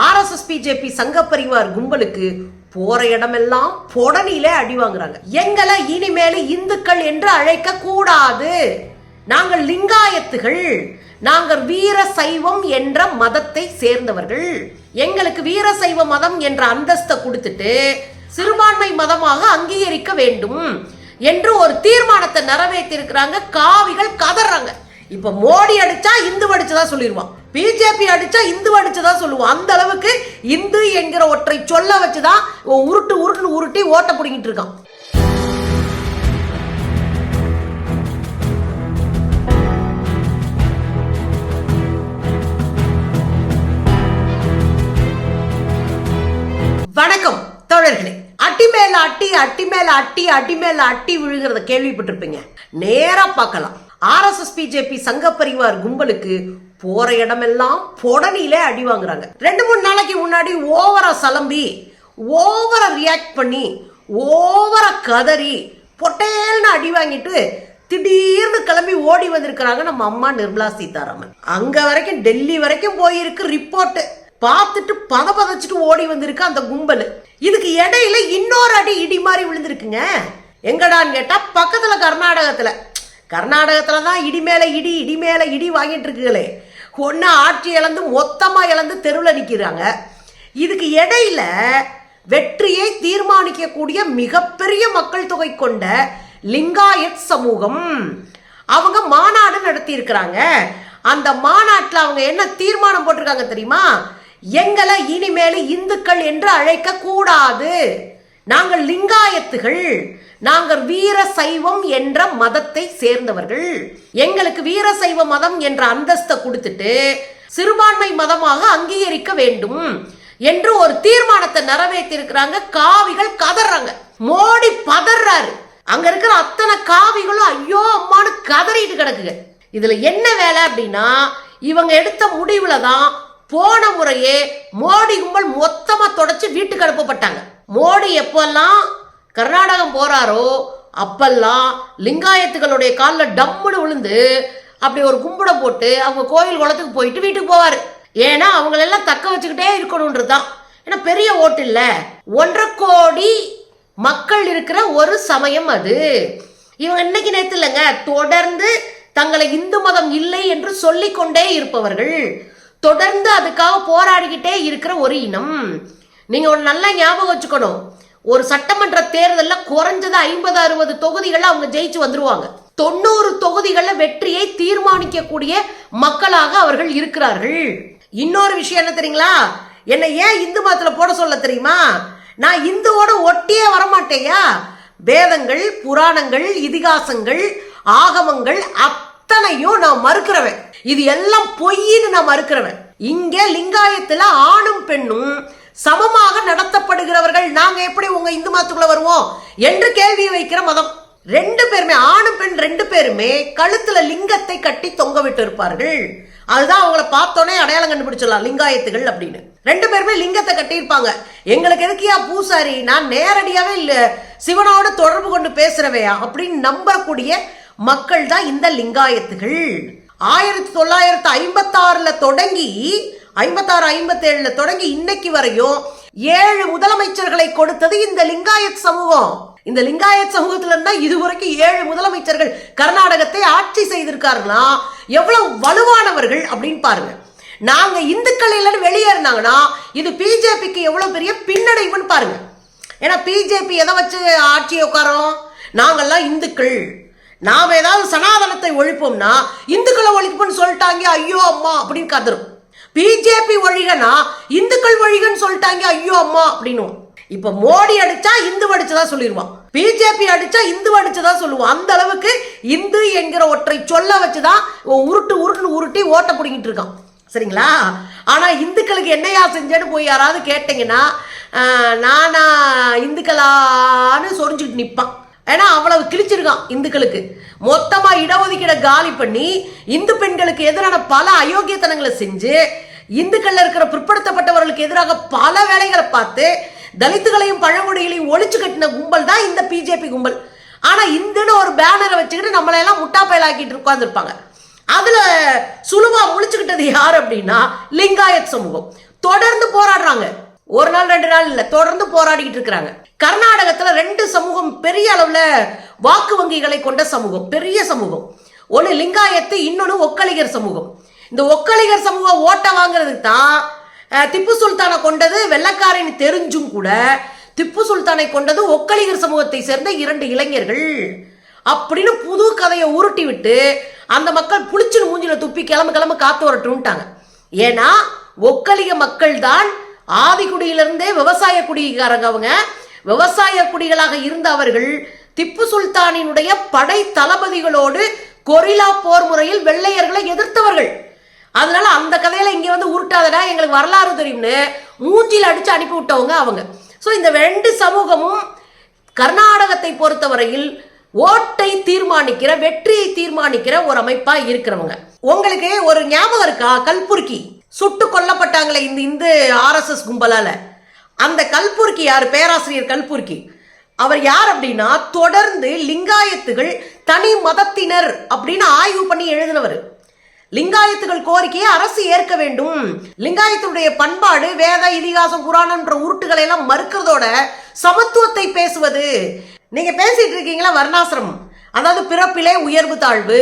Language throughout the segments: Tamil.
ஆர்எஸ்எஸ் பிஜேபி சங்க பரிவார் கும்பலுக்கு போற இடமெல்லாம் பொடனிலே அடி வாங்குறாங்க. எங்களை இனிமேல் இந்துக்கள் என்று அழைக்க கூடாது நாங்கள் லிங்காயத்துகள் நாங்கள் வீர சைவம் என்ற மதத்தை சேர்ந்தவர்கள். எங்களுக்கு வீர சைவ மதம் என்ற அந்தஸ்தை கொடுத்துட்டு சிறுபான்மை மதமாக அங்கீகரிக்க வேண்டும் என்று ஒரு தீர்மானத்தை நிறைவேற்றிருக்கிறாங்க. காவிகள் கதறாங்க. இப்ப மோடி அடிச்சா இந்து அடிச்சதா சொல்லிடுவான். பிஜேபி அடிச்சா இந்து அடிச்சதா சொல்லுவோம். அந்த அளவுக்கு இந்து என்கிற ஒற்றை சொல்ல வச்சுதான் உருட்டு உருட்டு உருட்டி ஓட்ட பிடிங்கிட்டு இருக்கான். வணக்கம் தோழர்களே. அட்டி மேல அட்டி அட்டி மேல அட்டி அடி மேல அட்டி விழுகிறத கேள்விப்பட்டிருப்பீங்க. நேரா பார்க்கலாம். ஆர்எஸ்எஸ் பிஜேபி சங்க பரிவார் கும்பலுக்கு போற இடமெல்லாம் பொடனிலே அடி வாங்குறாங்க. ரெண்டு மூணு நாளைக்கு முன்னாடி ஓவரா சலம்பி ஓவரா ரியாக்ட் பண்ணி ஓவரா கதறி பொட்டேல்னு அடி வாங்கிட்டு திடீர்னு கிளம்பி ஓடி வந்திருக்கிறாங்க நம்ம அம்மா நிர்மலா சீதாராமன். அங்க வரைக்கும் டெல்லி வரைக்கும் போயிருக்கு ரிப்போர்ட் பார்த்துட்டு பத பதச்சிட்டு ஓடி வந்திருக்கு அந்த கும்பல். இதுக்கு இடையில இன்னொரு அடி இடி மாதிரி விழுந்திருக்குங்க. எங்கடான்னு கேட்டா பக்கத்துல கர்நாடகத்துல. கர்நாடகத்துல தான் இடி மேல இடி இடி மேல இடி வாங்கிட்டு இருக்குங்களே ஒன்னு ஆட்சி இழந்து மொத்தமாக இழந்து தெருவில் நிற்கிறாங்க இதுக்கு இடையில வெற்றியை தீர்மானிக்கக்கூடிய மிகப்பெரிய மக்கள் தொகை கொண்ட லிங்காயத் சமூகம் அவங்க மாநாடு நடத்தியிருக்கிறாங்க. அந்த மாநாட்டில் அவங்க என்ன தீர்மானம் போட்டிருக்காங்க தெரியுமா? எங்களை இனிமேல் இந்துக்கள் என்று அழைக்க கூடாது நாங்கள் லிங்காயத்துகள் நாங்கள் வீர சைவம் என்ற மதத்தை சேர்ந்தவர்கள். எங்களுக்கு வீர சைவ மதம் என்ற அந்தஸ்தை கொடுத்துட்டு சிறுபான்மை மதமாக அங்கீகரிக்க வேண்டும் என்று ஒரு தீர்மானத்தை நிறைவேற்றிருக்கிறாங்க. காவிகள் கதறாங்க. மோடி பதறாரு. அங்க இருக்கிற அத்தனை காவிகளும் ஐயோ அம்மானு கதறிட்டு கிடக்குங்க. இதுல என்ன வேலை அப்படின்னா இவங்க எடுத்த முடிவுல தான் போன முறையே மோடி கும்பல் மொத்தமா தொடச்சு வீட்டுக்கு அனுப்பப்பட்டாங்க. மோடி எப்பெல்லாம் கர்நாடகம் போகிறாரோ அப்பெல்லாம் லிங்காயத்துகளுடைய காலில் டம்முன்னு விழுந்து அப்படி ஒரு கும்பிட போட்டு அவங்க கோயில் குளத்துக்கு போயிட்டு வீட்டுக்கு போவார். ஏன்னா அவங்களெல்லாம் தக்க வச்சுக்கிட்டே இருக்கணுன்றது தான் ஏன்னா பெரிய ஓட்டு இல்லை. ஒன்றரை கோடி மக்கள் இருக்கிற ஒரு சமயம் அது. இவங்க இன்னைக்கு நேற்று இல்லைங்க. தொடர்ந்து தங்களை இந்து மதம் இல்லை என்று சொல்லிக்கொண்டே இருப்பவர்கள் தொடர்ந்து அதுக்காக போராடிக்கிட்டே இருக்கிற ஒரு இனம். நீங்க ஒரு நல்லா ஞாபகம் வச்சுக்கணும். ஒரு சட்டமன்ற தேர்தலில் குறைஞ்சது ஐம்பது அறுபது தொகுதிகளை அவங்க ஜெயிச்சு வந்துருவாங்க. தொண்ணூறு தொகுதிகளில் வெற்றியை தீர்மானிக்கக்கூடிய மக்களாக அவர்கள் இருக்கிறார்கள். இன்னொரு விஷயம் என்ன தெரியுங்களா? என்னை ஏன் இந்து மதத்தில் போட சொல்ல தெரியுமா? நான் இந்துவோட ஒட்டியே வரமாட்டேயா? வேதங்கள் புராணங்கள் இதிகாசங்கள் ஆகமங்கள் அத்தனையும் நான் மறுக்கிறவன். இது எல்லாம் பொய்ன்னு நான் மறுக்கிறவன். இங்க லிங்காயத்துல ஆணும் பெண்ணும் சமமாக நடத்தப்படுகிறவர்கள் நாங்க எப்படி உங்க இந்து மதத்துக்குள்ள வருவோம் என்று கேள்வி வைக்கிற மதம். ரெண்டு பேருமே ஆணும் பெண் ரெண்டு பேருமே கழுத்துல லிங்கத்தை கட்டி தொங்க விட்டு இருப்பார்கள். அதுதான் அவங்கள பார்த்தோன்னே அடையாளம் கண்டுபிடிச்சிடலாம் லிங்காயத்துகள் அப்படின்னு. ரெண்டு பேருமே லிங்கத்தை கட்டியிருப்பாங்க எங்களுக்கு எதுக்கியா பூசாரி? நான் நேரடியாவே இல்ல சிவனோட தொடர்பு கொண்டு பேசுறவையா? அப்படின்னு நம்பக்கூடிய மக்கள் தான் இந்த லிங்காயத்துகள். ஆயிரத்தி தொள்ளாயிரத்தி ஐம்பத்தாறுல தொடங்கி ஐம்பத்தாறு ஐம்பத்தேழுல தொடங்கி இன்னைக்கு வரையும் ஏழு முதலமைச்சர்களை கொடுத்தது இந்த லிங்காயத் சமூகம். இந்த லிங்காயத் சமூகத்துல இருந்தா இதுவரைக்கும் ஏழு முதலமைச்சர்கள் கர்நாடகத்தை ஆட்சி செய்திருக்காருன்னா எவ்வளவு வலுவானவர்கள் அப்படின்னு பாருங்க. நாங்க இந்துக்கள் இல்லைன்னு வெளியேறினாங்கன்னா இது பிஜேபிக்கு எவ்வளவு பெரிய பின்னடைவுன்னு பாருங்க. ஏன்னா பிஜேபி எதை வச்சு ஆட்சியை உட்காரோம்? நாங்கெல்லாம் இந்துக்கள். நாம் ஏதாவது சனாதனத்தை ஒழிப்போம்னா இந்துக்களை ஒழிப்புன்னு சொல்லிட்டாங்க ஐயோ அம்மா அப்படின்னு கதரும் பிஜேபி ஒழிகனா இந்துக்கள் ஒழிகன்னு சொல்லிட்டாங்க ஐயோ அம்மா அப்படின்னும். இப்ப மோடி அடிச்சா இந்து அடிச்சதா சொல்லிடுவான். பிஜேபி அடிச்சா இந்து அடிச்சதா சொல்லுவான். அந்த அளவுக்கு இந்து என்கிற ஒற்றை சொல்ல வச்சுதான் உருட்டு உருட்டு உருட்டி ஓட்ட பிடிங்கிட்டு இருக்கான். சரிங்களா? ஆனா இந்துக்களுக்கு என்னையா செஞ்சேன்னு போய் யாராவது கேட்டீங்கன்னா நானா இந்துக்களான்னு சொரிஞ்சுக்கிட்டு நிற்பான் ஏன்னா அவ்வளவு கிழிச்சிருக்கான் இந்துக்களுக்கு. மொத்தமா இடஒதுக்கீட காலி பண்ணி இந்து பெண்களுக்கு எதிரான பல அயோக்கியத்தனங்களை செஞ்சு இந்துக்களில் இருக்கிற பிற்படுத்தப்பட்டவர்களுக்கு எதிராக பல வேலைகளை பார்த்து தலித்துகளையும் பழங்குடிகளையும் ஒழிச்சு கட்டின கும்பல் தான் இந்த பிஜேபி கும்பல். ஆனா இந்துன்னு ஒரு பேனரை வச்சுக்கிட்டு நம்மளை எல்லாம் உட்காந்துருப்பாங்க அதில் உட்கார்ந்துருப்பாங்க. அதுல சுலுவா முழிச்சுக்கிட்டது யார் அப்படின்னா லிங்காயத் சமூகம். தொடர்ந்து போராடுறாங்க. ஒரு நாள் ரெண்டு நாள் இல்ல தொடர்ந்து போராடிக்கிட்டு இருக்கிறாங்க. கர்நாடகத்தில் ரெண்டு சமூகம் பெரிய அளவில் வாக்கு வங்கிகளை கொண்ட சமூகம் பெரிய சமூகம். ஒன்று லிங்காயத்து இன்னொன்று ஒக்கலிகர் சமூகம். இந்த ஒக்கலிகர் சமூகம் ஓட்ட வாங்குறதுக்கு தான் திப்பு சுல்தானை கொண்டது வெள்ளக்காரன் தெரிஞ்சும் கூட திப்பு சுல்தானை கொண்டது ஒக்கலிகர் சமூகத்தை சேர்ந்த இரண்டு இளைஞர்கள் அப்படின்னு புது கதையை உருட்டி விட்டு அந்த மக்கள் புளிச்சுன்னு மூஞ்சில துப்பி கிளம்பு கிளம்பு காத்து வரட்டும்ட்டாங்க. ஏன்னா ஒக்கலிக மக்கள் தான் ஆதிக்குடியிலிருந்தே விவசாய குடிகாரங்க அவங்க. விவசாய குடிகளாக இருந்த அவர்கள் திப்பு சுல்தானினுடைய படை தளபதிகளோடு கொரில்லா போர் முறையில் வெள்ளையர்களை எதிர்த்தவர்கள். அதனால அந்த கதையில இங்க வந்து உருட்டாதடா எங்களுக்கு வரலாறு தெரியும்னு மூஞ்சில் அடிச்சு அனுப்பி விட்டவங்க அவங்க. ஸோ இந்த ரெண்டு சமூகமும் கர்நாடகத்தை பொறுத்தவரையில் ஓட்டை தீர்மானிக்கிற வெற்றியை தீர்மானிக்கிற ஒரு அமைப்பா இருக்கிறவங்க. உங்களுக்கு ஒரு ஞாபகம் இருக்கா? கல்புர்கி சுட்டு கொல்லப்பட்டாங்களே இந்த இந்து ஆர்எஸ்எஸ் கும்பலால. அந்த கல்பூர்க்கி யார்? பேராசிரியர் கல்பூர்க்கி. அவர் யார் அப்படின்னா தொடர்ந்து லிங்காயத்துகள் தனி மதத்தினர் அப்படின்னு ஆய்வு பண்ணி எழுதினவர். லிங்காயத்துகள் கோரிக்கையை அரசு ஏற்க வேண்டும். லிங்காயத்துடைய பண்பாடு வேத இதிகாசம் புராணம்ன்ற உருட்டுகளை எல்லாம் மறுக்கிறதோட சமத்துவத்தை பேசுவது. நீங்க பேசிட்டு இருக்கீங்களா வர்ணாசிரமம்? அதாவது பிறப்பிலே உயர்வு தாழ்வு.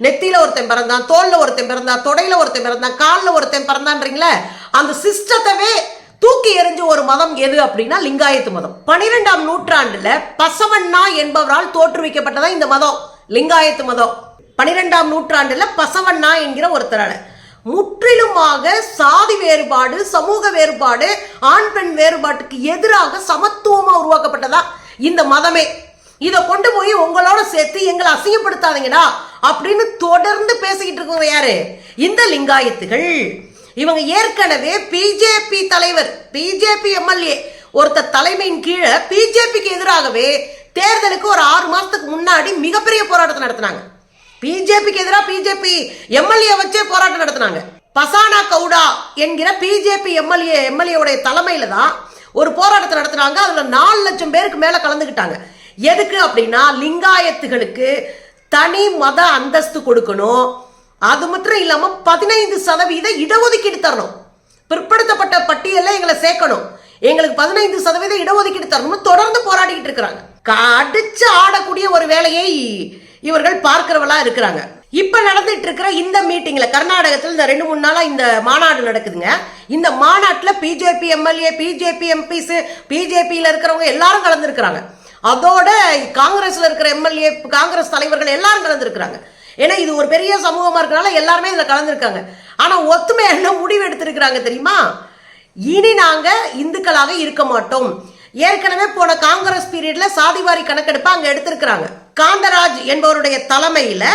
நெத்தியில ஒருத்தன் பிறந்தான் தோல்ல ஒருத்தன் பிறந்தான் தொடையில ஒருத்தன் பிறந்தான் காலில் ஒருத்தன் பிறந்தான்றீங்களே அந்த சிஸ்டத்தவே தூக்கி எறிஞ்ச ஒரு மதம் எது அப்படின்னா லிங்காயத்து மதம். பனிரெண்டாம் நூற்றாண்டுல பசவண்ணா என்பவரால் தோற்றுவிக்கப்பட்டதா இந்த மதம்? லிங்காயத்து மதம். பனிரெண்டாம் நூற்றாண்டுல பசவண்ணா என்கிற ஒருத்தரால. முற்றிலுமாக சாதி வேறுபாடு சமூக வேறுபாடு ஆண் பெண் வேறுபாட்டுக்கு எதிராக சமத்துவமா உருவாக்கப்பட்டதா இந்த மதமே? இதை கொண்டு போய் உங்களோட சேர்த்து எங்களை அசிங்கப்படுத்தாதீங்கடா அப்படின்னு தொடர்ந்து பேசிக்கிட்டு இருக்கவங்க யாரு? இந்த லிங்காயத்துகள். இவங்க ஏற்கனவே பிஜேபி தலைவர் பிஜேபி எம்எல்ஏ ஒருத்தர் தலைமையின் கீழே பிஜேபிக்கு எதிராகவே தேர்தலுக்கு ஒரு ஆறு மாசத்துக்கு முன்னாடி மிகப்பெரிய போராட்டத்தை நடத்தினாங்க. பிஜேபிக்கு எதிராக பிஜேபி எம்எல்ஏ வச்சே போராட்டம் நடத்தினாங்க. பசானா கவுடா என்கிற பிஜேபி எம்எல்ஏ எம்எல்ஏவுடைய தலைமையில தான் ஒரு போராட்டத்தை நடத்தினாங்க. அதுல நாலு லட்சம் பேருக்கு மேல கலந்துக்கிட்டாங்க எதுக்கு அப்படின்னா லிங்காயத்துகளுக்கு தனி மத அந்தஸ்து கொடுக்கணும். அது மட்டும் இல்லாம பதினைந்து சதவீத இடஒதுக்கீடு தரணும். பிற்படுத்தப்பட்ட பட்டியல்ல எங்களை சேர்க்கணும். எங்களுக்கு பதினைந்து சதவீத இடஒதுக்கீடு தரணும்னு தொடர்ந்து போராடிக்கிட்டு இருக்கிறாங்க. அடிச்சு ஆடக்கூடிய ஒரு வேலையை இவர்கள் பார்க்கிறவளா இருக்கிறாங்க. இப்ப நடந்துட்டு இருக்கிற இந்த மீட்டிங்ல கர்நாடகத்தில் இந்த ரெண்டு மூணு நாளா இந்த மாநாடு நடக்குதுங்க. இந்த மாநாட்டுல பிஜேபி எம்எல்ஏ பிஜேபி எம்பிஸ் பிஜேபியில இருக்கிறவங்க எல்லாரும் கலந்துருக்கிறாங்க. அதோட காங்கிரஸ்ல இருக்கிற எம்எல்ஏ காங்கிரஸ் தலைவர்கள் எல்லாரும் கலந்துருக்கிறாங்க. ஏன்னா இது ஒரு பெரிய சமூகமாக இருக்கனால எல்லாருமே இதில் கலந்துருக்காங்க. ஆனால் ஒத்துமை என்ன முடிவு எடுத்திருக்கிறாங்க தெரியுமா? இனி நாங்கள் இந்துக்களாக இருக்க மாட்டோம். ஏற்கனவே போன காங்கிரஸ் பீரியட்ல சாதிவாரி கணக்கெடுப்பு அங்கே எடுத்திருக்கிறாங்க. காந்தராஜ் என்பவருடைய தலைமையில்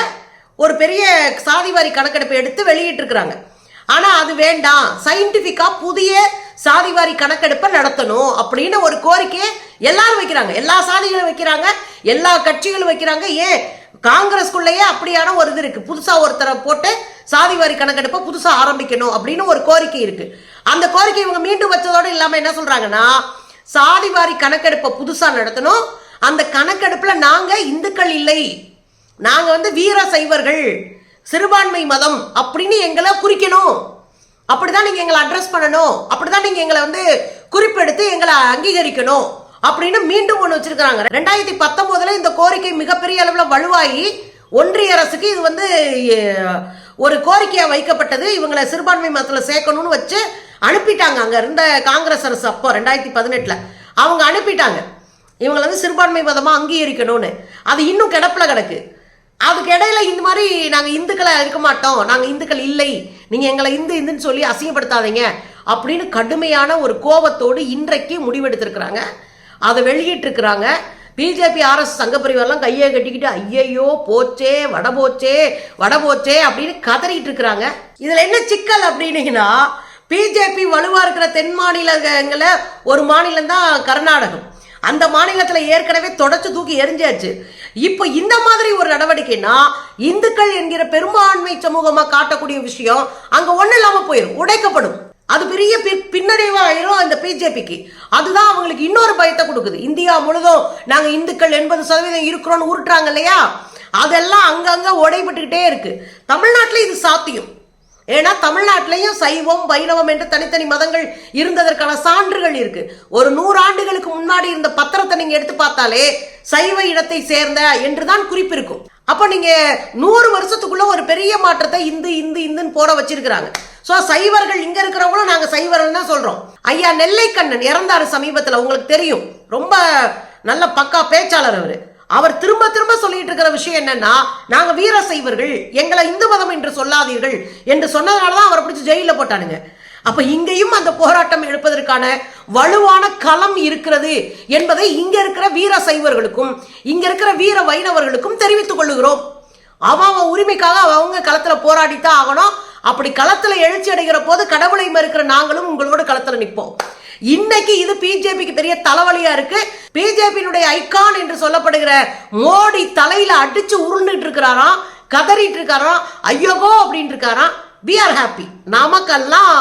ஒரு பெரிய சாதிவாரி கணக்கெடுப்பு எடுத்து வெளியிட்டிருக்கிறாங்க. ஆனால் அது வேண்டாம். சயின்டிஃபிக்காக புதிய சாதிவாரி கணக்கெடுப்பை நடத்தணும் அப்படின்னு ஒரு கோரிக்கையை எல்லாரும் வைக்கிறாங்க. எல்லா சாதிகளும் வைக்கிறாங்க. எல்லா கட்சிகளும் வைக்கிறாங்க. ஏன்? காங்கிரஸ்குள்ளேயே அப்படியான ஒரு இது இருக்கு. புதுசா ஒருத்தரை போட்டு சாதிவாரி கணக்கெடுப்பை புதுசா ஆரம்பிக்கணும் அப்படின்னு ஒரு கோரிக்கை இருக்கு. அந்த கோரிக்கை இவங்க மீண்டும் வச்சதோடு இல்லாம என்ன சொல்றாங்கன்னா சாதிவாரி கணக்கெடுப்பை புதுசா நடத்தணும். அந்த கணக்கெடுப்புல நாங்க இந்துக்கள் இல்லை. நாங்க வந்து வீர சைவர்கள் சிறுபான்மை மதம் அப்படின்னு எங்களை குறிக்கணும். அப்படிதான் நீங்க எங்களை அட்ரஸ் பண்ணணும். அப்படிதான் நீங்க எங்களை வந்து குறிப்பெடுத்து எங்களை அங்கீகரிக்கணும். அப்படின்னு மீண்டும் ஒன்று வச்சிருக்கிறாங்க. ரெண்டாயிரத்தி பத்தொன்பதுல இந்த கோரிக்கை மிகப்பெரிய அளவில் வலுவாகி ஒன்றிய அரசுக்கு இது வந்து ஒரு கோரிக்கையாக வைக்கப்பட்டது. இவங்களை சிறுபான்மை மதத்தில் சேர்க்கணும்னு வச்சு அனுப்பிட்டாங்க. அங்கே இருந்த காங்கிரஸ் அரசு அப்போ ரெண்டாயிரத்தி பதினெட்டில். அவங்க அனுப்பிட்டாங்க. இவங்களை வந்து சிறுபான்மை மதமாக அங்கீகரிக்கணும்னு. அது இன்னும் கிடப்பில் கிடக்கு. அதுக்கு இடையில இந்த மாதிரி நாங்கள் இந்துக்களை இருக்க மாட்டோம். நாங்கள் இந்துக்கள் இல்லை. நீங்கள் எங்களை இந்து இந்துன்னு சொல்லி அசிங்கப்படுத்தாதீங்க. அப்படின்னு கடுமையான ஒரு கோபத்தோடு இன்றைக்கு முடிவெடுத்திருக்கிறாங்க. அதை வெளியிட்டிருக்கிறாங்க. பிஜேபி ஆர்எஸ் சங்கப்பரிவாரெல்லாம் கையை கட்டிக்கிட்டு ஐயையோ போச்சே வட போச்சே வட போச்சே அப்படின்னு கதறிட்டு இருக்கிறாங்க இதில் என்ன சிக்கல் அப்படின்னீங்கன்னா பிஜேபி வலுவாக இருக்கிற தென் மாநிலங்களை ஒரு மாநிலம் தான் கர்நாடகம். அந்த மாநிலத்தில் ஏற்கனவே தொடச்சு தூக்கி எரிஞ்சாச்சு. இப்போ இந்த மாதிரி ஒரு நடவடிக்கைனா இந்துக்கள் என்கிற பெரும்பான்மை சமூகமாக காட்டக்கூடிய விஷயம் அங்கே ஒன்றும் இல்லாமல் போயிடும் உடைக்கப்படும். அது பெரிய பி- பின்னடைவா அந்த பிஜேபிக்கு. அதுதான் அவங்களுக்கு இன்னொரு பயத்தை கொடுக்குது. இந்தியா முழுதும் நாங்க இந்துக்கள் எண்பது சதவீதம் இருக்கிறோம்னு உருட்டுறாங்க இல்லையா? அதெல்லாம் அங்கங்க உடைபட்டுக்கிட்டே இருக்கு. தமிழ்நாட்டில் இது சாத்தியம். ஏன்னா தமிழ்நாட்டிலையும் சைவம் வைணவம் என்று தனித்தனி மதங்கள் இருந்ததற்கான சான்றுகள் இருக்கு. ஒரு நூறு ஆண்டுகளுக்கு முன்னாடி இருந்த பத்திரத்தை நீங்க எடுத்து பார்த்தாலே சைவ இடத்தை சேர்ந்த என்றுதான் குறிப்பு இருக்கும். அப்ப நீங்க நூறு வருஷத்துக்குள்ள ஒரு பெரிய மாற்றத்தை இந்து இந்து இந்துன்னு போட வச்சிருக்கிறாங்க. ஸோ சைவர்கள் இங்கே இருக்கிறவங்களும் நாங்கள் சைவர்கள் தான் சொல்கிறோம் ஐயா நெல்லைக்கண்ணன் இறந்தாரு சமீபத்தில் உங்களுக்கு தெரியும். ரொம்ப நல்ல பக்கா பேச்சாளர் அவர். அவர் திரும்ப திரும்ப சொல்லிட்டு இருக்கிற விஷயம் என்னன்னா நாங்க வீர சைவர்கள் எங்களை இந்து மதம் என்று சொல்லாதீர்கள் என்று சொன்னதுனால தான் அவரை பிடிச்சி ஜெயில போட்டானுங்க. அப்ப இங்கேயும் அந்த போராட்டம் எடுப்பதற்கான வலுவான களம் இருக்கிறது என்பதை இங்க இருக்கிற வீர சைவர்களுக்கும் இங்க இருக்கிற வீர வைணவர்களுக்கும் தெரிவித்துக் கொள்ளுகிறோம். அவன் அவன் உரிமைக்காக அவங்க களத்துல போராடித்தான் ஆகணும். அப்படி களத்துல எழுச்சி அடைகிற போது கடவுளை மறுக்கிற நாங்களும் உங்களோட களத்துல நிற்போம். இன்னைக்கு இது பிஜேபிக்கு பெரிய தலைவலியா இருக்கு. பிஜேபியினுடைய ஐகான் என்று சொல்லப்படுகிற மோடி தலையில அடிச்சு உருண்டுட்டு இருக்கிறாராம் கதறிட்டு இருக்காராம் ஐயோகோ அப்படின்னு இருக்காராம் வி ஆர் ஹாப்பி நமக்கெல்லாம்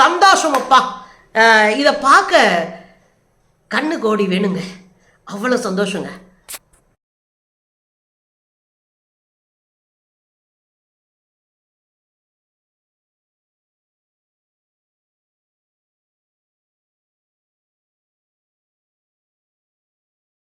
சந்தோஷம் அப்பா. இதை பார்க்க கண்ணு கோடி வேணுங்க. அவ்வளோ சந்தோஷங்க.